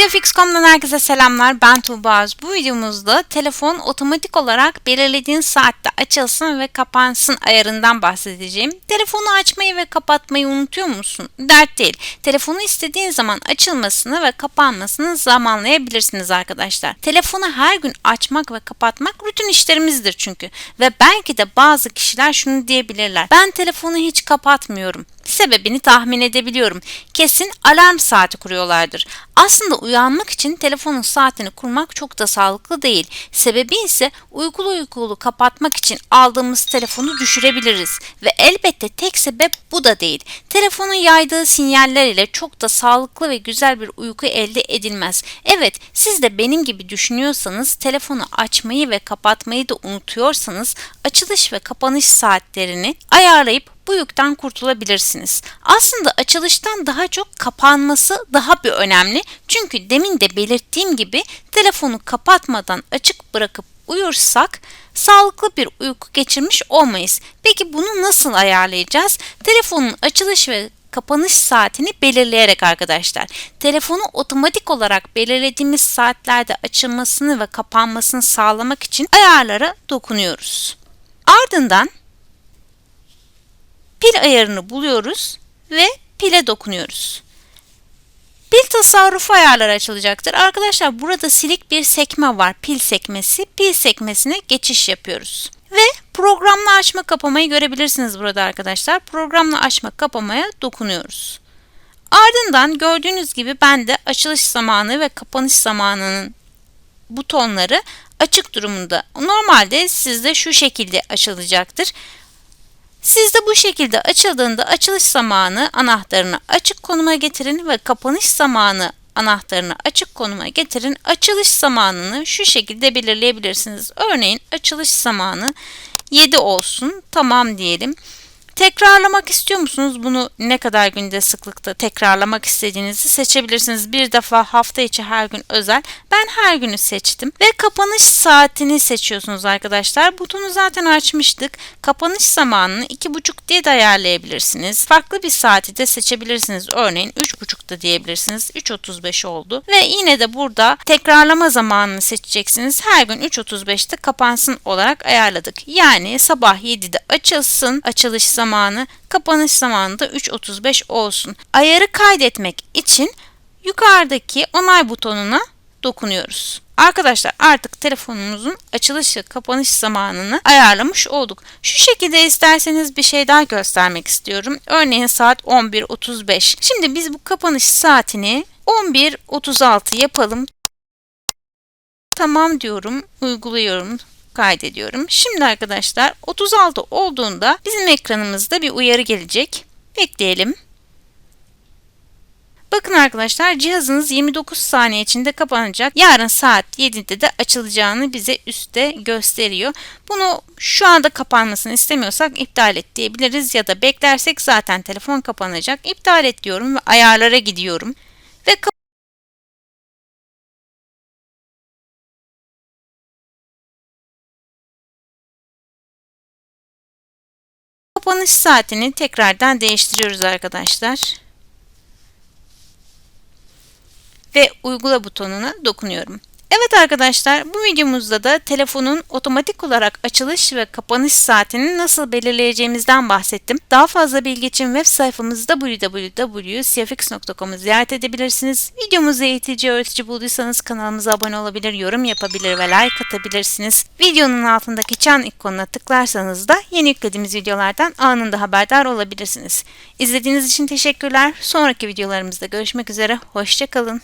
Siyafix.com'dan herkese selamlar. Ben Tuğba Öz. Bu videomuzda telefon otomatik olarak belirlediğin saatte açılsın ve kapansın ayarından bahsedeceğim. Telefonu açmayı ve kapatmayı unutuyor musun? Dert değil. Telefonu istediğin zaman açılmasını ve kapanmasını zamanlayabilirsiniz arkadaşlar. Telefonu her gün açmak ve kapatmak rutin işlerimizdir çünkü. Ve belki de bazı kişiler şunu diyebilirler. Ben telefonu hiç kapatmıyorum. Sebebini tahmin edebiliyorum. Kesin alarm saati kuruyorlardır. Aslında uyanmak için telefonun saatini kurmak çok da sağlıklı değil. Sebebi ise uykulu uykulu kapatmak için aldığımız telefonu düşürebiliriz. Ve elbette tek sebep bu da değil. Telefonun yaydığı sinyaller ile çok da sağlıklı ve güzel bir uyku elde edilmez. Evet, siz de benim gibi düşünüyorsanız, telefonu açmayı ve kapatmayı da unutuyorsanız, açılış ve kapanış saatlerini ayarlayıp bu yükten kurtulabilirsiniz. Aslında açılıştan daha çok kapanması daha bir önemli. Çünkü demin de belirttiğim gibi telefonu kapatmadan açık bırakıp uyursak sağlıklı bir uyku geçirmiş olmayız. Peki bunu nasıl ayarlayacağız? Telefonun açılış ve kapanış saatini belirleyerek arkadaşlar. Telefonu otomatik olarak belirlediğimiz saatlerde açılmasını ve kapanmasını sağlamak için ayarlara dokunuyoruz. Ardından pil ayarını buluyoruz ve pile dokunuyoruz. Pil tasarrufu ayarları açılacaktır. Arkadaşlar burada silik bir sekme var. Pil sekmesi. Pil sekmesine geçiş yapıyoruz. Ve programla açma kapamayı görebilirsiniz burada arkadaşlar. Programla açma kapamaya dokunuyoruz. Ardından gördüğünüz gibi ben de açılış zamanı ve kapanış zamanının butonları açık durumunda. Normalde sizde şu şekilde açılacaktır. Siz de bu şekilde açıldığında açılış zamanı anahtarını açık konuma getirin ve kapanış zamanı anahtarını açık konuma getirin. Açılış zamanını şu şekilde belirleyebilirsiniz. Örneğin açılış zamanı 7 olsun. Tamam diyelim. Tekrarlamak istiyor musunuz? Bunu ne kadar günde sıklıkta tekrarlamak istediğinizi seçebilirsiniz. Bir defa hafta içi her gün özel. Ben her günü seçtim. Ve kapanış saatini seçiyorsunuz arkadaşlar. Butonu zaten açmıştık. Kapanış zamanını 2.30 diye de ayarlayabilirsiniz. Farklı bir saati de seçebilirsiniz. Örneğin 3.30'da diyebilirsiniz. 3.35 oldu. Ve yine de burada tekrarlama zamanını seçeceksiniz. Her gün 3.35'te kapansın olarak ayarladık. Yani sabah 7'de açılsın. Açılış zamanı zamanı, kapanış zamanı da 3.35 olsun. Ayarı kaydetmek için yukarıdaki onay butonuna dokunuyoruz. Arkadaşlar artık telefonumuzun açılış ve kapanış zamanını ayarlamış olduk. Şu şekilde isterseniz bir şey daha göstermek istiyorum. Örneğin saat 11.35. Şimdi biz bu kapanış saatini 11.36 yapalım. Tamam diyorum, uyguluyorum kaydediyorum. Şimdi arkadaşlar 36 olduğunda bizim ekranımızda bir uyarı gelecek. Bekleyelim. Bakın arkadaşlar cihazınız 29 saniye içinde kapanacak. Yarın saat 7'de de açılacağını bize üstte gösteriyor. Bunu şu anda kapanmasını istemiyorsak iptal et diyebiliriz ya da beklersek zaten telefon kapanacak. İptal et diyorum ve ayarlara gidiyorum. Ve Kapanış saatini tekrardan değiştiriyoruz arkadaşlar. Ve uygula butonuna dokunuyorum. Evet arkadaşlar bu videomuzda da telefonun otomatik olarak açılış ve kapanış saatini nasıl belirleyeceğimizden bahsettim. Daha fazla bilgi için web sayfamızda www.cfx.com'u ziyaret edebilirsiniz. Videomuzu eğitici öğretici bulduysanız kanalımıza abone olabilir, yorum yapabilir ve like atabilirsiniz. Videonun altındaki çan ikonuna tıklarsanız da yeni yüklediğimiz videolardan anında haberdar olabilirsiniz. İzlediğiniz için teşekkürler. Sonraki videolarımızda görüşmek üzere. Hoşçakalın.